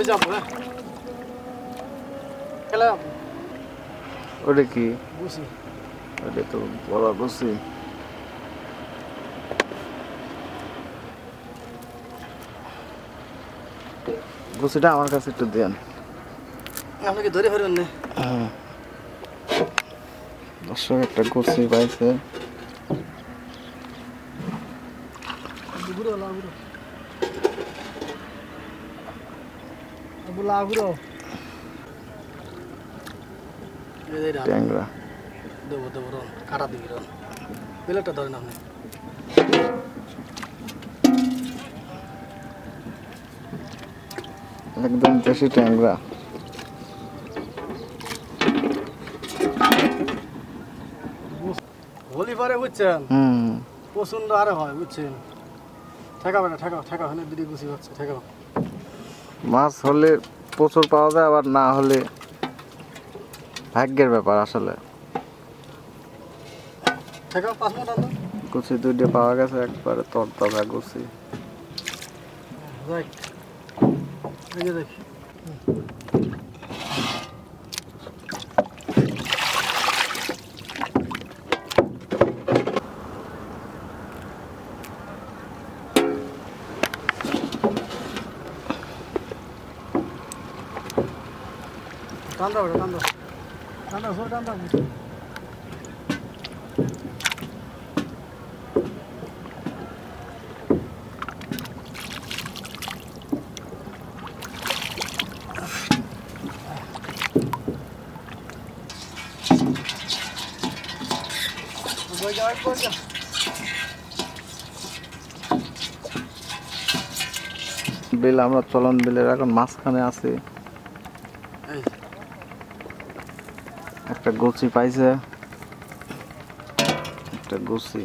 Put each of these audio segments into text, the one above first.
ওই যাব হ্যাঁ। খেলাম। ওটা কি? বুঝি ওটা তো বড় গুছি গুছিটা আমার কাছে একটু দেন। আপনাকে ধরে ফেরবেন না। হ্যাঁ। দর্শক একটা গুছি পাইছে। ঘুরো লাগুরো ট্যাংরা দেবো দেবো রন কাটা দিবি রন প্লেটটা ধরেন আপনি একদম দেশি ট্যাংরা হোলি পরে বুঝছেন হুম প্রচণ্ড আরে হয় বুঝছেন ঠেকাবে না ঠেকাও ঠেকাও এখানে দিদি গুছি হচ্ছে ঠেকাও মাছ হলে প্রচুর পাওয়া যায় আবার না হলে ভাগ্যের ব্যাপার আসলে। গুছি দুইটা পাওয়া গেছে একবারে তরতাজা গুছি দেখ। টান দাও টান দাও টান দাও টান দাও বই যাও বই যাও বিল আমরা চলন বিলের এখন মাঝখানে আছি। একটা গুচি পাইছে। একটা গুচি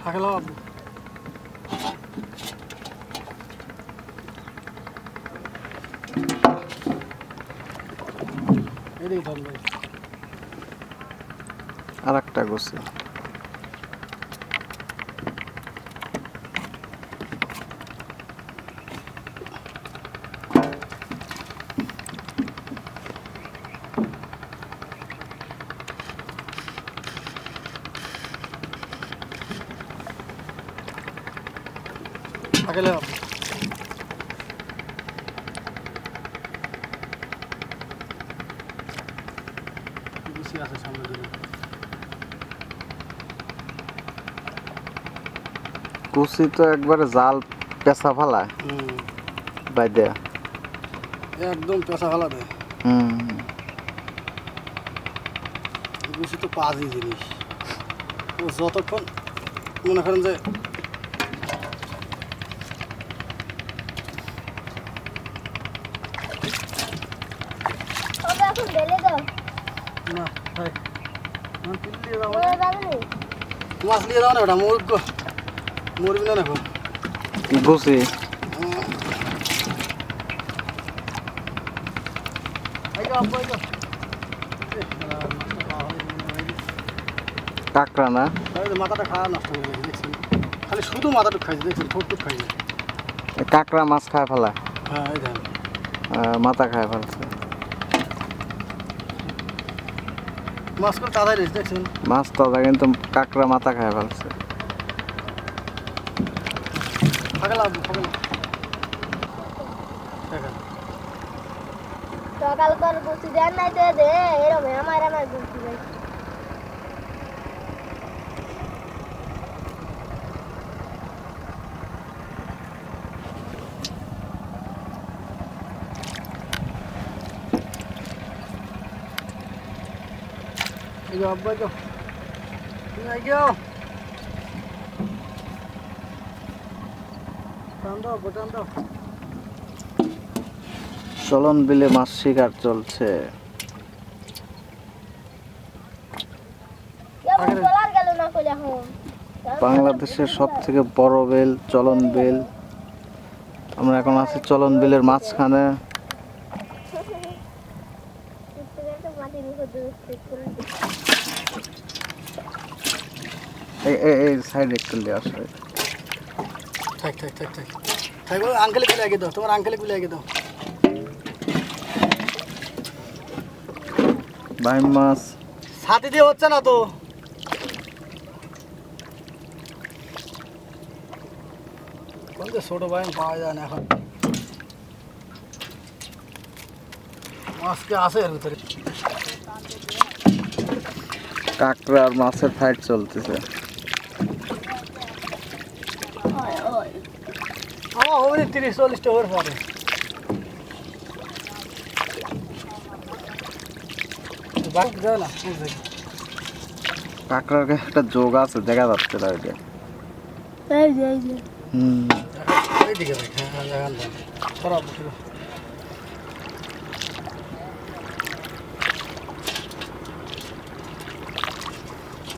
ফাঁকে লাও আব্বু এদিকে ধর ভাই আর একটা গুচি ফাঁকে বেশি আছে সামনে দিকে। গুচি তো একবারে জাল পেঁচা ফালায়। হুম। বাইদে। একদম পেশা ফেলা দেয়। হুম। বেশি তো পাজি জিনিস। ও যতক্ষণ মনে করেন যে তবে এখন ঢেলে দাও। না যাবে মাছ নিয়ে দাও না বেটা মরব গো। মরবি না দেখো। গুচি কাঁকড়া না? মাথাটা খাওয়া নষ্ট করে গেছে দেখছেন খালি শুধু মাথাটুক খাইছে দেখছেন ঠোঁটটুক খাইছে। কাঁকড়া মাছ খায় ফেলায় হ্যাঁ মাথা খায় ফেলছে। মাছ তাজা কিন্তু কাঁকড়া মাথা খায় ফেলছে। সকাল করে বসে দেন নাই তো দে এরকম আমার আমার বসে তুমি আই যাও টান দাও আব্বা, টান চলন বিলে মাছ শিকার চলছে। বাংলাদেশের সব থেকে বড় বেল চলন বেল। আমরা এখন আছি চলন বিলের মাঝখানে। মাটির উপর দিয়ে করে এই এই- এই সাইড একটু নিয়ে আসো থাক থাক থাক থাক। থাক আঙ্কেলে কুলে আগে দাও তোমার আঙ্কেলে আগে দাও। মাছ। ছাতি দিয়ে হচ্ছে না তো? কোন ছোট ভাই পাওয়া যায় না এখন। মাছ কি আছে এর ভিতরে। কাঁকড়া আর মাছের ফাইট চলতেছে। আমার হবে তিরিশ চল্লিশটা ওর পরে? কাঁকড়ার একটা যোগ আছে দেখা যাচ্ছে না ওইটা এই যে এই যে। হুম।